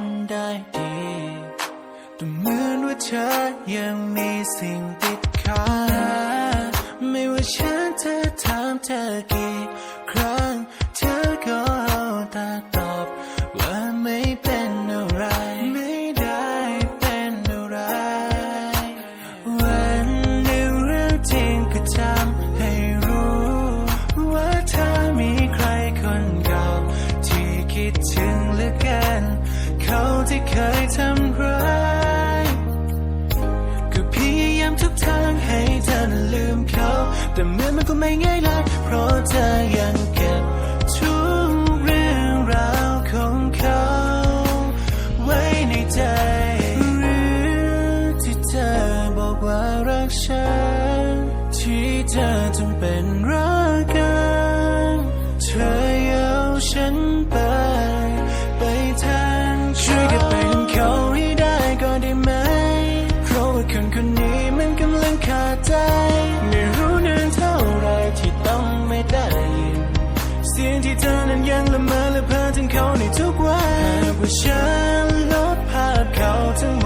กันได้ดีแต่เหมือนว่าเธอยังมีสิ่งติดค้างไม่ว่าฉันจะถามเธอกี่ครั้ง เธอก็เอาแต่ตอบว่าไม่เป็นอะไร ไม่ได้เป็นอะไร วันในเรื่องจริงก็ทำให้รู้ ว่าเธอมีใครคนเก่าที่คิดถึง ที่เคยทำร้ายก็พยายามทุกทางให้เธอลืมเขา แต่เมื่อมันก็ไม่ง่ายเลยเพราะเธอยังเก็บทุกเรื่องราวของเขา ไว้ในใจหรือที่เธอบอกว่ารักฉันที่เธอจำเป็นรักียงที่เธอนั้นยังละเมอและเพ้อถึงเขาในทุกวันหากว่าฉันลบภาพเขาทั้ง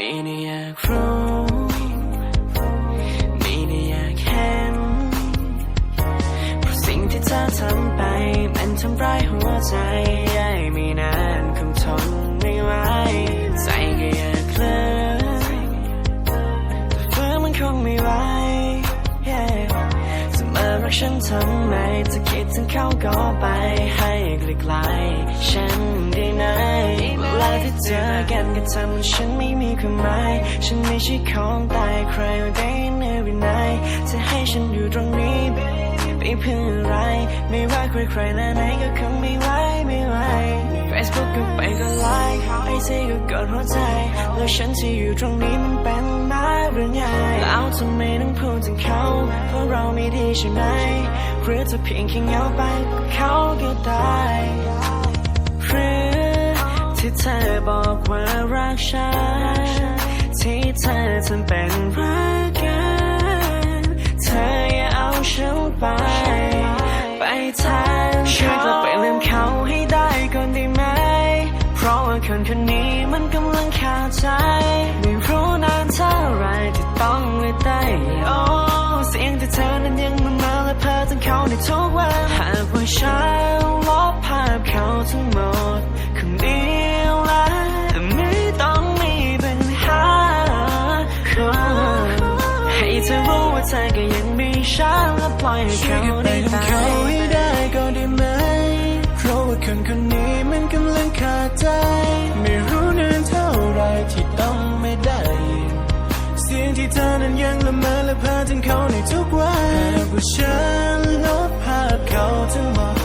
นี่นี่อยากรู้นี่นี่อยากเห็นเพราะสิ่งที่เธอทำไป มันทำร้ายหัวใจไม่นานคงทนไม่ไหวใจก็อยากเลิกแต่ฝืนมันคงไม่ไหว yeah จะมารักฉันทำไมจะคิดถึงเขาก็ไปให้ไกลๆฉัน เจอกันก็ทำให้ฉันไม่มีความหมาย ฉันไม่ใช่ของตายใครเอาได้ในวินัยจะให้ฉันอยู่ตรงนี้ไปเพื่ออะไร ไม่ว่าใครใครๆและไหนก็คงไม่ไหวไม่ไหว Facebook ก็ไปก็ไลค์ไอซีก็กดหัวใจ แล้วฉันที่อยู่ตรงนี้มันเป็นมาเรื่องแล้วทำไมต้องพูดถึงเขา เพราะเราไม่ดีใช่ไหม หรือจะเพียงแค่เงาไปเขาก็ได้ ที่เธอบอกว่ารักฉันที่เธอทำเป็นรักกันเธออย่าเอาฉันไป ไปทางช่วยกลับไปลืมเขาให้ได้ก่อนได้ไหม เพราะว่าคนคนนี้ เธอก็ยังมีฉันและปล่อยให้เขาได้ตาเขาให้ได้ก็ได้ไหม เพราะว่าคนคนนี้มันกำลังขาดใจ ไม่รู้นานเท่าไรที่ต้องไม่ได้ เสียงที่เธอนั้นยังละเมอและพาถึงเขาในทุกวันหากว่าฉันลบภาพเขาทั้งหมด